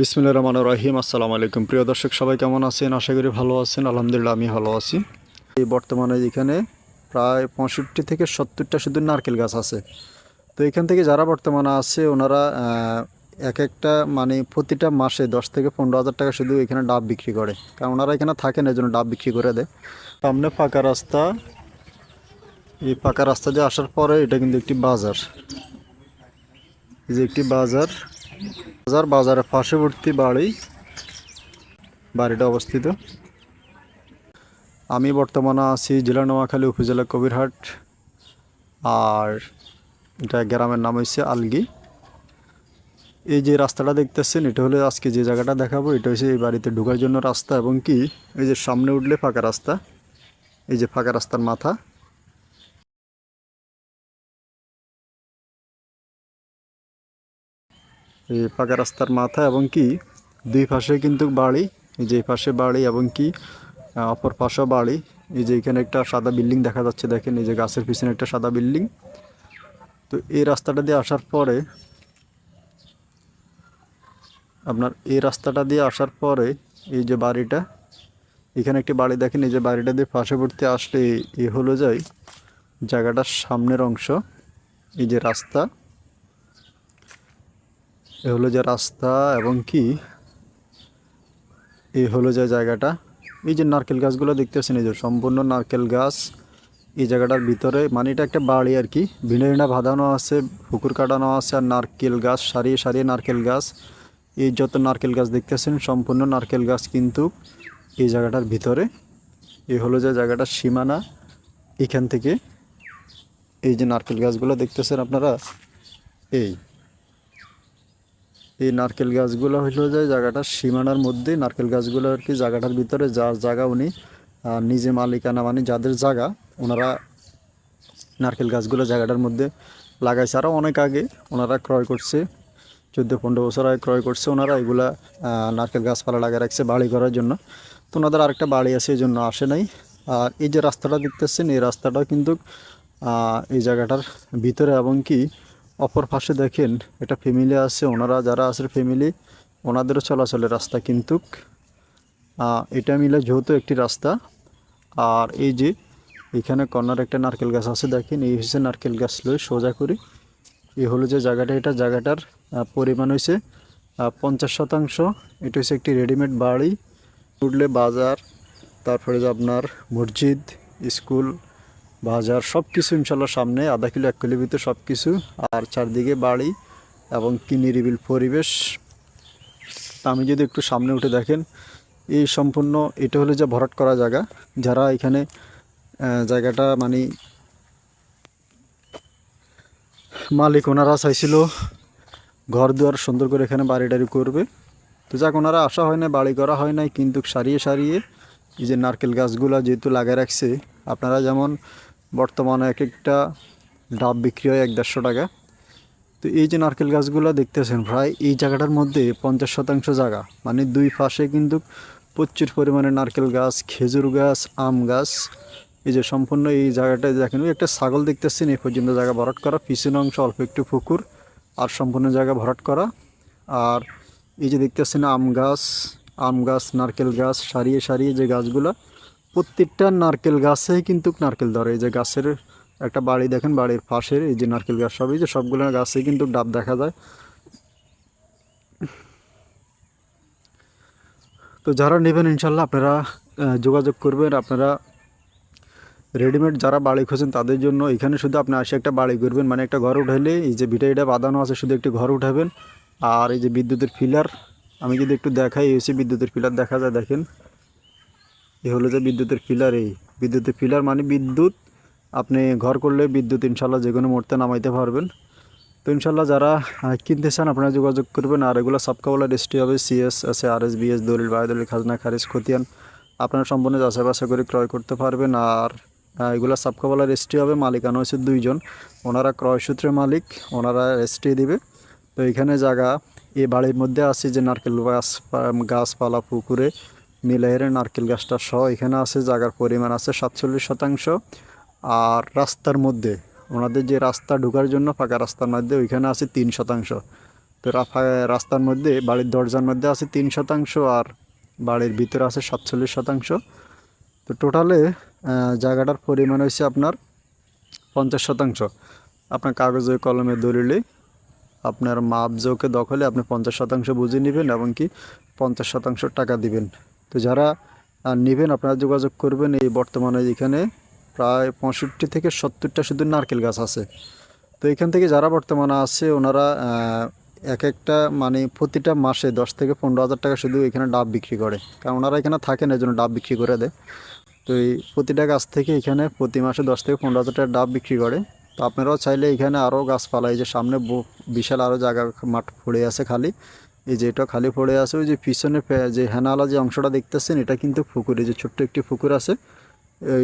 বিসমিল্লা রহমান রহিম। আসসালামু আলাইকুম। প্রিয় দর্শক, সবাই কেমন আছেন? আশা করি ভালো আছেন। আলহামদুলিল্লাহ, আমি ভালো আছি। এই বর্তমানে এখানে প্রায় পঁয়ষট্টি থেকে সত্তরটা শুধু নারকেল গাছ আছে। তো এখান থেকে যারা বর্তমানে আছে, ওনারা এক একটা মানে প্রতিটা মাসে দশ থেকে পনেরো হাজার টাকা শুধু এখানে ডাব বিক্রি করে। কারণ ওনারা এখানে থাকেন এই জন্য ডাব বিক্রি করে দেয়। সামনে ফাঁকা রাস্তা। এই ফাঁকা রাস্তা দিয়ে আসার পরে এটা কিন্তু একটি বাজার। যে একটি বাজার। বাজার, বাজারের পার্শ্ববর্তী বাড়ি, বাড়িটা অবস্থিত। আমি বর্তমানে আছি জেলা নোয়াখালী উপজেলা কবিরহাট, আর এটা গ্রামের নাম হচ্ছে আলগি। এই যে রাস্তাটা দেখতেছেন, এটা হলে আজকে যে জায়গাটা দেখাবো, এটা হচ্ছে এই বাড়িতে ঢোকার জন্য রাস্তা, এবং কি এই যে সামনে উঠলে ফাঁকা রাস্তা, এই যে ফাঁকা রাস্তার মাথা। এই পাকা রাস্তার মাথা এবং কি, দুই পাশে কিন্তু বাড়ি, এই যে পাশে বাড়ি এবং কি অপর পাশেও বাড়ি, এই যে এখানে একটা সাদা বিল্ডিং দেখা যাচ্ছে, দেখেন এই যে গাছের পিছনে একটা সাদা বিল্ডিং। তো এই রাস্তাটা দিয়ে আসার পরে, আপনার এই রাস্তাটা দিয়ে আসার পরে এই যে বাড়িটা, এখানে একটি বাড়ি দেখেন, এই যে বাড়িটা দিয়ে পার্শ্ববর্তী আসলে এ হলো যায় জায়গাটার সামনের অংশ, এই যে রাস্তা। এ হলো যে রাস্তা এবং কি? এই হলো যে জায়গাটা। এই যে নারকেল গাছগুলো দেখতেছেন এই যে সম্পূর্ণ নারকেল গাছ। এই জায়গাটার ভিতরে মানে এটা একটা বাড়ি আর কি। ভিনা ভিনা বাঁধানো আছে, পুকুর কাটানো আছে আর নারকেল গাছ, সারিয়ে সারিয়ে নারকেল গাছ। এই যত নারকেল গাছ দেখতেছেন সম্পূর্ণ নারকেল গাছ কিন্তু এই জায়গাটার ভিতরে। এই হলো যে জায়গাটার সীমানা এখান থেকে। এই যে নারকেল গাছগুলো দেখতেছেন আপনারা, এই। এই নারকেল গাছগুলো হইল যে জায়গাটার সীমানার মধ্যে, নারকেল গাছগুলো আর কি জায়গাটার ভিতরে যার জায়গা উনি নিজে মালিকানা মানে যাদের জায়গা, ওনারা নারকেল গাছগুলো জায়গাটার মধ্যে লাগাইছে। আরও অনেক আগে ওনারা ক্রয় করছে, চোদ্দ পনেরো বছর আগে ক্রয় করছে ওনারা, এগুলা নারকেল গাছপালা লাগিয়ে রাখছে বাড়ি করার জন্য। তো ওনাদের আরেকটা বাড়ি আছে, এই জন্য আসে নাই। আর এই যে রাস্তাটা দেখতেছেন, এই রাস্তাটাও কিন্তু এই জায়গাটার ভিতরে এবং কি অপর পাশে দেখেন, এটা ফ্যামিলি আছে, ওনারা যারা আছে ফ্যামিলি ওনাদেরও চলাচলের রাস্তা কিন্তু। এটা মিলে যেহেতু একটি রাস্তা, আর এই যে এখানে কর্নার একটা নারকেল গাছ আছে, দেখেন, এই হচ্ছে নারকেল গাছ লই সোজা করি এই হলো যে জায়গাটা, এটা জায়গাটার পরিমাণ হয়েছে পঞ্চাশ শতাংশ। এটা হচ্ছে একটি রেডিমেড বাড়ি উঠলে বাজার, তারপরে যে আপনার মসজিদ, স্কুল বাজার সব কিছু ইনশাল্লাহ সামনে, আধা কিলো, এক কিলো ভিতরে সব কিছু আর চারদিকে বাড়ি এবং কি নিরিবিল পরিবেশ। আমি যদি একটু সামনে উঠে দেখেন, এই সম্পূর্ণ, এটা হলো যে ভরাট করা জায়গা। যারা এখানে জায়গাটা মানে মালিক ওনারা চাইছিল ঘর দুয়ার সুন্দর করে এখানে বাড়ি টাড়ি করবে। তো যাক, ওনারা আসা হয় না বাড়ি করা হয় নাই, কিন্তু সারিয়ে সারিয়ে এই যে নারকেল গাছগুলো যেহেতু লাগায় রাখছে, আপনারা যেমন বর্তমানে এক একটা ডাব বিক্রি হয় এক দেড়শো টাকা। তো এই যে নারকেল গাছগুলো দেখতেছেন প্রায় এই জায়গাটার মধ্যে পঞ্চাশ শতাংশ জায়গা। মানে দুই পাশে কিন্তু প্রচুর পরিমাণে নারকেল গাছ, খেজুর গাছ, আম গাছ। এই যে সম্পূর্ণ এই জায়গাটায় দেখেন একটা ছাগল দেখতেছেন, এই পর্যন্ত জায়গা ভরাট করা। পিছনে অংশ অল্প একটু পুকুর, আর সম্পূর্ণ জায়গা ভরাট করা। আর এই যে দেখতেছেন আম গাছ আম গাছ, নারকেল গাছ, সারিয়ে সারিয়ে যে গাছগুলো প্রত্যেকটা নারকেল গাছেই কিন্তু নারকেল ধরে। এই যে গাছের একটা বাড়ি দেখেন, বাড়ির পাশের এই যে নারকেল গাছ সব এই যে সবগুলো গাছেই কিন্তু ডাব দেখা যায়। তো যারা নেবেন ইনশাল্লাহ আপনারা যোগাযোগ করবেন। আপনারা রেডিমেড যারা বাড়ি খোঁজেন তাদের জন্য এখানে শুধু আপনি আসে একটা বাড়ি করবেন মানে একটা ঘর উঠাইলে এই যে ভিটা এটা বাঁধানো আছে, শুধু একটি ঘর উঠাবেন। আর এই যে বিদ্যুতের ফিলার, আমি যদি একটু দেখাই হচ্ছে বিদ্যুতের ফিলার দেখা যায়, দেখেন। এই হলো যে বিদ্যুতের পিলার এই। বিদ্যুতের পিলার মানে বিদ্যুৎ আপনি ঘর করলে বিদ্যুৎ ইনশাল্লাহ যে কোনো মুহূর্তে নামাইতে পারবেন। তো ইনশাল্লাহ যারা কিনতে চান আপনারা যোগাযোগ করবেন আর এগুলো সাবকাওয়ালা রেজিস্ট্রি হবে সিএস আছে আর এস বিএস দলিল, বায়দলিল, খাজনা, খারিজ, খতিয়ান। আপনারা সম্পূর্ণ যাচাই করে ক্রয় করতে পারবেন আর এগুলো সাবকাওয়ালা রেজিস্ট্রি হবে, মালিকানা হচ্ছে দুইজন। ওনারা ক্রয় সূত্রে মালিক, ওনারা রেজিস্ট্রি দিবে। তো এখানে জায়গা এই বাড়ির মধ্যে আছে যে নারকেল গাছ গাছপালা, পুকুরে মিলাইয়ের নারকেল গাছটা সহ এখানে আছে, জায়গার পরিমাণ আছে সাতচল্লিশ শতাংশ। আর রাস্তার মধ্যে, ওনাদের যে রাস্তা ঢোকার জন্য ফাঁকা রাস্তার মধ্যে, ওইখানে আছে তিন শতাংশ। তো রাস্তার মধ্যে, বাড়ির দরজার মধ্যে আছে তিন শতাংশ আর বাড়ির ভিতরে আছে সাতচল্লিশ শতাংশ। তো টোটালে জায়গাটার পরিমাণ হয়েছে আপনার পঞ্চাশ শতাংশ। আপনার কাগজে কলমে দলিলে আপনার মাপ জোকে দখলে আপনি পঞ্চাশ শতাংশ বুঝে নেবেন এবং কি পঞ্চাশ শতাংশ টাকা দিবেন। তো যারা নেবেন, আপনারা যোগাযোগ করবেন এই বর্তমানে এখানে প্রায় পঁয়ষট্টি থেকে সত্তরটা শুধু নারকেল গাছ আছে। তো এখান থেকে যারা বর্তমানে আছে, ওনারা এক একটা মানে প্রতিটা মাসে দশ থেকে পনেরো হাজার টাকা শুধু এখানে ডাব বিক্রি করে। কারণ ওনারা এখানে থাকেন এই জন্য ডাব বিক্রি করে দেয়। তো এই প্রতিটা গাছ থেকে এখানে প্রতি মাসে দশ থেকে পনেরো হাজার টাকা ডাব বিক্রি করে। তো আপনারাও চাইলে এখানে আরও গাছপালা, এই যে সামনে বিশাল আরও জায়গা, মাঠ পড়ে আছে খালি। এই যে এটা খালি পড়ে আছে, ওই যে পিছনে যে হেনালা যে অংশটা দেখতেছেন, এটা কিন্তু পুকুর, যে ছোট্ট একটি পুকুর আছে,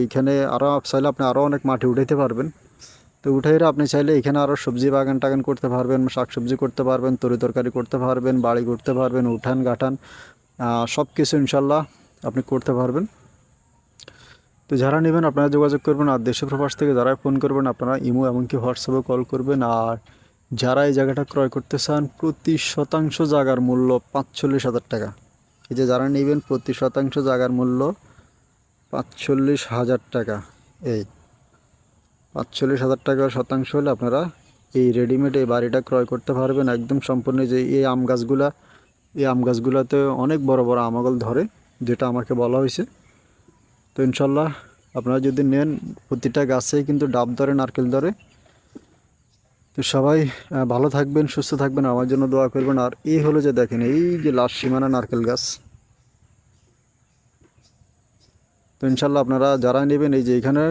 এইখানে আরও চাইলে আপনি আরও অনেক মাটি উঠাইতে পারবেন। তো উঠাইরা আপনি চাইলে এখানে আরও সবজি বাগান টাগান করতে পারবেন, শাকসবজি করতে পারবেন, তরি তরকারি করতে পারবেন, বাড়ি করতে পারবেন, উঠান, গাঠান সব কিছু ইনশাল্লাহ আপনি করতে পারবেন। তো যারা নেবেন আপনারা যোগাযোগ করবেন, আর দেশে প্রবাস থেকে যারা ফোন করবেন, আপনারা ইমো এমনকি হোয়াটসঅ্যাপে কল করবেন, আর যারা এই জায়গাটা ক্রয় করতে চান, প্রতি শতাংশ জায়গার মূল্য পাঁচচল্লিশ হাজার টাকা। এই যে যারা নেবেন, প্রতি শতাংশ জায়গার মূল্য পাঁচচল্লিশ হাজার টাকা। এই পাঁচচল্লিশ হাজার টাকা শতাংশ হলে আপনারা এই রেডিমেড এই বাড়িটা ক্রয় করতে পারবেন। একদম সম্পূর্ণ যে এই আম গাছগুলা, এই আম গাছগুলাতে অনেক বড় বড় আমগল ধরে, যেটা আমাকে বলা হয়েছে। তো ইনশাল্লাহ আপনারা যদি নেন, প্রতিটা গাছে কিন্তু ডাব ধরে, নারকেল ধরে তো সবাই ভালো থাকবেন, সুস্থ থাকবেন, আমার জন্য দোয়া করবেন। আর এই হলো যে দেখেন, এই যে লাস্ট সীমানা নারকেল গাছ। তো ইনশাল্লাহ আপনারা যারা নেবেন, এই যে এখানে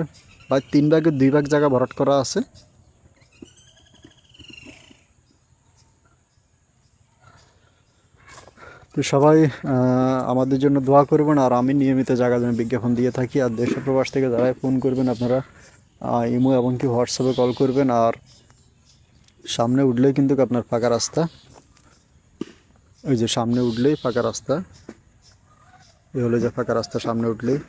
প্রায় তিন ভাগের দুই ভাগ জায়গা ভরাট করা আছে। তো সবাই আমাদের জন্য দোয়া করবেন, আর আমি নিয়মিত জায়গা জন্য বিজ্ঞাপন দিয়ে থাকি। আর দেশ প্রবাস থেকে যারাই ফোন করবেন, আপনারা ইমো এবং কি হোয়াটসঅ্যাপে কল করবেন। আর সামনে উঠলেই কিন্তু আপনার ফাঁকা রাস্তা। ওই যে সামনে উঠলেই ফাঁকা রাস্তা। এ হলো যে ফাঁকা রাস্তা সামনে উঠলেই।